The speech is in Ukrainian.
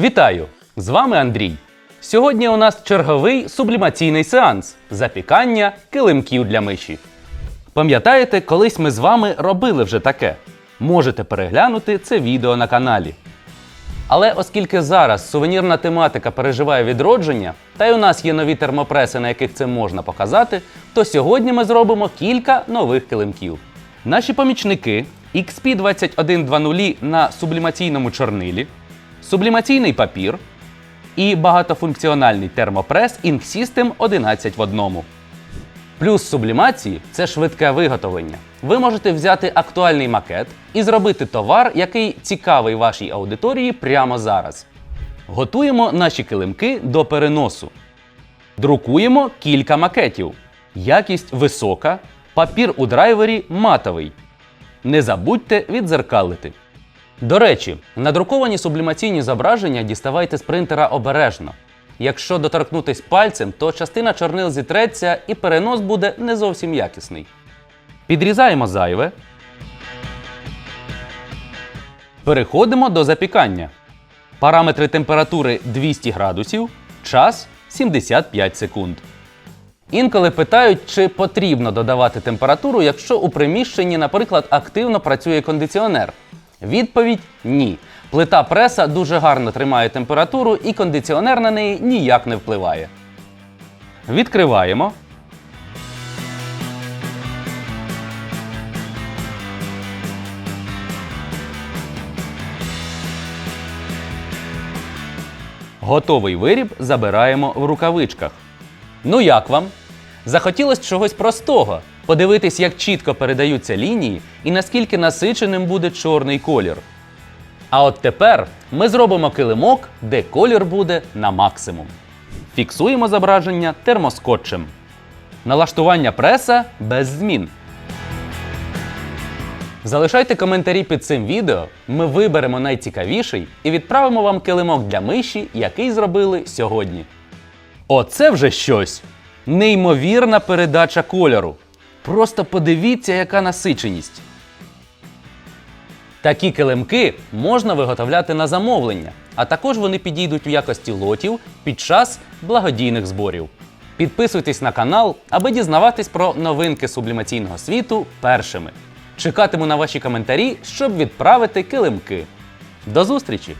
Вітаю! З вами Андрій. Сьогодні у нас черговий сублімаційний сеанс запікання килимків для миші. Пам'ятаєте, колись ми з вами робили вже таке. Можете переглянути це відео на каналі. Але оскільки зараз сувенірна тематика переживає відродження, та й у нас є нові термопреси, на яких це можна показати, то сьогодні ми зробимо кілька нових килимків. Наші помічники XP2120 на сублімаційному чорнилі, сублімаційний папір і багатофункціональний термопрес System 11 в одному. Плюс сублімації це швидке виготовлення. Ви можете взяти актуальний макет і зробити товар, який цікавий вашій аудиторії прямо зараз. Готуємо наші килимки до переносу. Друкуємо кілька макетів. Якість висока, папір у драйвері матовий. Не забудьте відзеркалити. До речі, надруковані сублімаційні зображення діставайте з принтера обережно. Якщо доторкнутись пальцем, то частина чорнил зітреться і перенос буде не зовсім якісний. Підрізаємо зайве. Переходимо до запікання. Параметри температури 200 градусів, час 75 секунд. Інколи питають, чи потрібно додавати температуру, якщо у приміщенні, наприклад, активно працює кондиціонер. Відповідь ні. Плита преса дуже гарно тримає температуру і кондиціонер на неї ніяк не впливає. Відкриваємо. Готовий виріб забираємо в рукавичках. Ну як вам? Захотілося чогось простого. Подивитись, як чітко передаються лінії і наскільки насиченим буде чорний колір. А от тепер ми зробимо килимок, де колір буде на максимум. Фіксуємо зображення термоскотчем. Налаштування преса без змін. Залишайте коментарі під цим відео. Ми виберемо найцікавіший і відправимо вам килимок для миші, який зробили сьогодні. Оце вже щось! Неймовірна передача кольору. Просто подивіться, яка насиченість. Такі килимки можна виготовляти на замовлення, а також вони підійдуть у якості лотів під час благодійних зборів. Підписуйтесь на канал, аби дізнаватись про новинки сублімаційного світу першими. Чекатиму на ваші коментарі, щоб відправити килимки. До зустрічі!